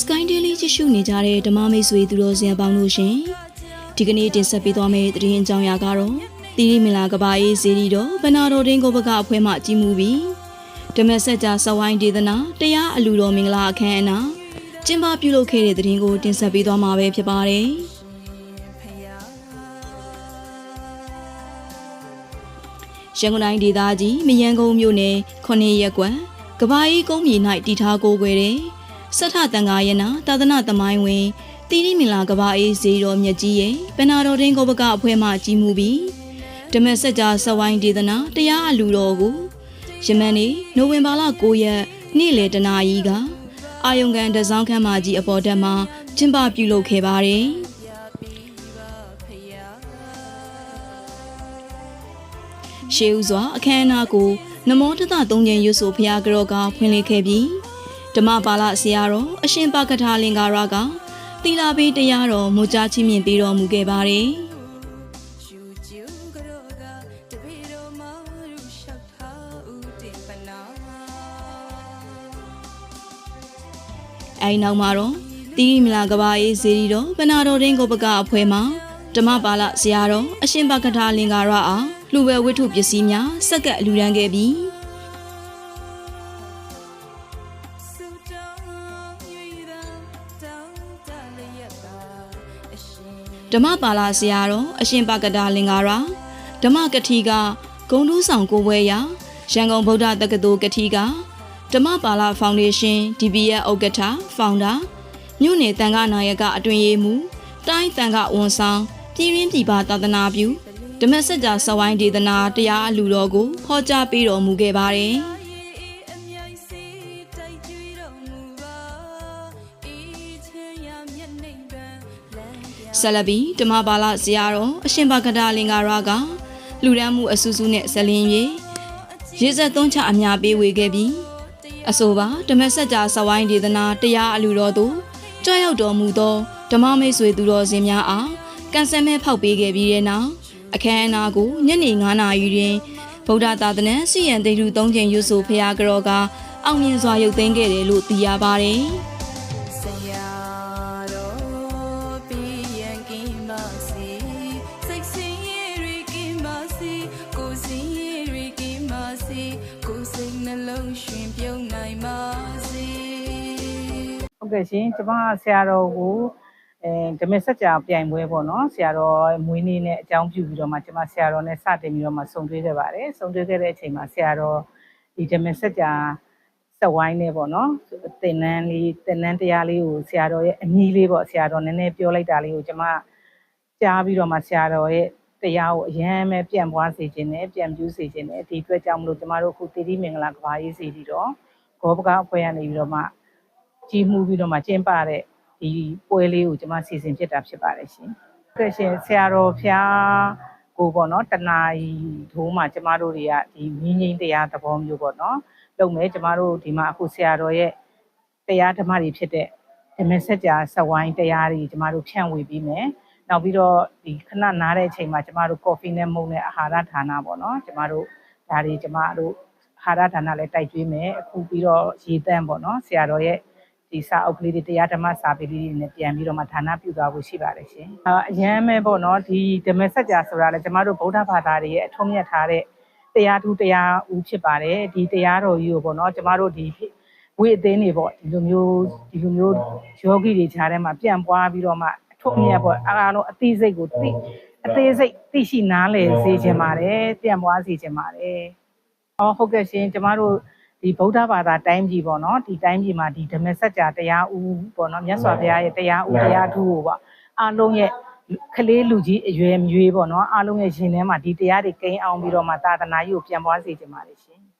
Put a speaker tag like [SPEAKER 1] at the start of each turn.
[SPEAKER 1] Sky Daily ကြည့်ရှုနေကြတဲ့ဓမ္မမိတ်ဆွေသူတော်စင်အပေါင်းတို့ရှင်ဒီကနေ့တင်ဆက်ပေးသွားမယ့်သတင်းအကြောင်းအရာကတော့တီရီမင်လာကဘာအေးဇီရီတော်ဘနာတော်တင်းကိုဘကအဖွဲမှကြီးမှုပြီးဓမ္မစကြာစဝိုင်းဒေသနာတရားအလူတော်မင်္ဂလာအခမ်းအနားကျင်းပပြုလုပ်ခဲ့တဲ့သတင်းကိုတင်ဆက်ပေးသွားမှာပဲဖြစ်ပါတယ်ရန်ကုန်တိုင်းဒေသကြီးမယန်းကုန်းမြို့နယ်ခုနှစ်ရက်ကွယ်ကဘာအေးကုန်းမြေ၌တည်ထားကိုယ်ွယ်တဲ့ စထတန်ဃာယနာသာသနာသမိုင်းဝင်တီရီမင်လာကဘာအေးဇီတော်မြတ်ကြီးရဲ့ဘနာတော်တင်းကိုဘကအဖွဲမှကြီးမှုပြီးဓမ္မစကြာစဝိုင်းဒေသနာတရားအလူတော်ကိုယမန်နေ့နိုဝင်ဘာလ9ရက်နေ့လယ်တနာရီကအာယုံကန်တစောင်းခန်းမကြီးအပေါ်တက်မှာကျင်းပပြုလုပ်ခဲ့ပါတယ်။ရှေးဥစွာအခမ်းအနားကိုနမောတသသုံးကျင်ရွတ်ဆိုဖျားကြောကဖွင့်လှစ်ခဲ့ပြီး ဓမ္မပါဠဆရာတော်အရှင်ပကထာလင်္ကာရကသီလာဘေးတရားတော်မူကြားချင်းမြင်ပေးတော်မူခဲ့ပါတယ်။
[SPEAKER 2] ရှူကျူကရောကတပေတော်မရူလျှောက်ထားဦးတင်ပနာ
[SPEAKER 1] အဲဒီနောက်မှာတော့တီရီမလာကဘာအေးဇီရီတော်ဘနာတော်တင်းကိုပကအဖွဲမှာဓမ္မပါဠဆရာတော်အရှင်ပကထာလင်္ကာရအားလူဝဲဝိထုပစ္စည်းများစက္ကပ်အလူရန်ခဲ့ပြီး ဓမ္မပါဠဆရာတော်အရှင်ပကထာလင်္ကာရဓမ္မကတိကဂုံတူးဆောင်ကိုပွဲရာရန်ကုန်ဗုဒ္ဓတက္ကသိုလ်ကတိကဓမ္မပါဠဖောင်ဒေးရှင်း DBS ဥက္ကဋ္ဌဖောင်ဒါမြို့နယ်တန်ခါနာယကအတွင်ရေးမှူးတိုင်းတန်ခဝန်ဆောင်ပြည်ရင်းပြည်ပသာသနာပြုဓမ္မစကြာစဝိုင်းဒေသနာတရားအလူတော်ကိုဟောကြားပေးတော်မူခဲ့ပါတယ် ဆက်လက်ပြီးဓမ္မပါဠဆရာတော်အရှင်ဘဂဒလင်္ကာရကလူရန်မှုအဆူဆူနဲ့ဇလင်း၍ရေစက်သုံးချအများပေးဝေခဲ့ပြီးအဆိုပါဓမ္မစကြာစဝိုင်းဒေသနာတရားအလူတော်သို့ကြောက်ရောက်တော်မူသောဓမ္မမိတ်ဆွေသူတော်စင်များအားကန်ဆယ်မဲဖောက်ပေးခဲ့ပြီးတဲ့နောက်အခမ်းအနားကိုညနေ9:00နာရီတွင်ဗုဒ္ဓသာသနာစီယံတေထု၃ချိန်ရွတ်ဆိုဖရာကတော်ကအောင်မြင်စွာရုပ်သိမ်းခဲ့တယ်လို့သိရပါတယ်။
[SPEAKER 2] ကဲ့ရှင်ကျ
[SPEAKER 3] မဆရာတော်ကိုအဲဓမေဆက်ကြာပြိုင်ပွဲပေါ့နော်ဆရာတော်မွေးနေ့နဲ့အကြောင်းပြုပြီးတော့မှကျမဆရာတော်နဲ့စတင်ပြီးတော့မှဆုံတွေ့ခဲ့ပါတယ်ဆုံတွေ့ခဲ့တဲ့အချိန်မှာဆရာတော်ဒီဓမေဆက်ကြာဆက်ဝိုင်းနေပေါ့နော်တင်နန်းလေးတင်နန်းတရားလေးကိုဆရာတော်ရဲ့အမီလေးပေါ့ဆရာတော်နည်းနည်းပြောလိုက်တာလေးကိုကျမကြားပြီးတော့မှဆရာတော်ရဲ့တရားကိုအရန်ပဲပြန့်ပွားစေခြင်းနဲ့ပြန့်ပြူးစေခြင်းနဲ့ဒီအတွက်ကြောင့်မလို့ကျမတို့အခုတိတိမင်္ဂလာကဘာရေးစီပြီးတော့ဘောပကအဖွဲ့ကနေပြီးတော့မှ ကြီးမှုပြီးတော့မှကျင်းပတဲ့ဒီပွဲလေးကိုကျွန်မစီစဉ်ဖြစ်တာဖြစ်ပါတယ်ရှင်။ဟုတ်ကဲ့ရှင်ဆရာတော်ဖျားကိုပေါ့နော်တနာရီထိုးမှကျမတို့တွေကဒီမင်းငိမ့်တရားသဘောမျိုးပေါ့နော်။လုပ်မယ်ကျမတို့ဒီမှာအခုဆရာတော်ရဲ့တရားဓမ္မတွေဖြစ်တဲ့ဓမ္မစကြာစဝိုင်းတရားတွေကျမတို့ဖြန့်ဝေပြီးမယ်။နောက်ပြီးတော့ဒီခဏနားတဲ့အချိန်မှာကျမတို့ကော်ဖီနဲ့မုန့်နဲ့အာဟာရဌာနပေါ့နော်။ကျမတို့ဒါတွေကျမတို့အာဟာရဌာနလည်းတိုက်ကျွေးမယ်အခုပြီးတော့ရေတန့်ပေါ့နော်ဆရာတော်ရဲ့ ဒီစာအုပ်ကလေးတွေတရားဓမ္မစာပေလေးတွေနဲ့ပြန်ပြီးတော့မှဌာနပြုသွားဖို့ရှိပါတယ်ရှင်။အာအရန်ပဲပေါ့နော်ဒီဓမ္မစကြာဆိုတာလေကျမတို့ဗုဒ္ဓဘာသာတွေရဲ့အထွတ်မြတ်ထားတဲ့တရားထူးတရားဦးဖြစ်ပါတယ်။ဒီတရားတော်ကြီးကိုပေါ့နော်ကျမတို့ဒီဝိအသင်းတွေပေါ့ဒီလိုမျိုးဒီလိုမျိုးယောဂီတွေခြားထဲမှာပြန့်ပွားပြီးတော့မှအထွတ်မြတ်ပေါ့အားလုံးအသိစိတ်ကိုသိအသေးစိတ်သိရှိနားလည်စေခြင်းပါတယ်ပြန့်ပွားစေခြင်းပါတယ်။အော်ဟုတ်ကဲ့ရှင်ကျမတို့ ဒီဗုဒ္ဓဘာသာတိုင်းပြည်ပေါ့နော်ဒီတိုင်းပြည်မှာဒီဓမ္မစကြာတရားဦးပေါ့နော်မြတ်စွာဘုရားရဲ့တရားဦးတရားထူးကိုပေါ့အားလုံးရဲ့ကလေးလူကြီးအရွယ်မျိုးပေါ့နော်အားလုံးရဲ့ရှင်ထဲမှာဒီတရားတွေကိန်းအောင်ပြီးတော့မှသာသနာ့ကြီးကိုပြန်ပွားစေချင်ပါတယ်ရှင်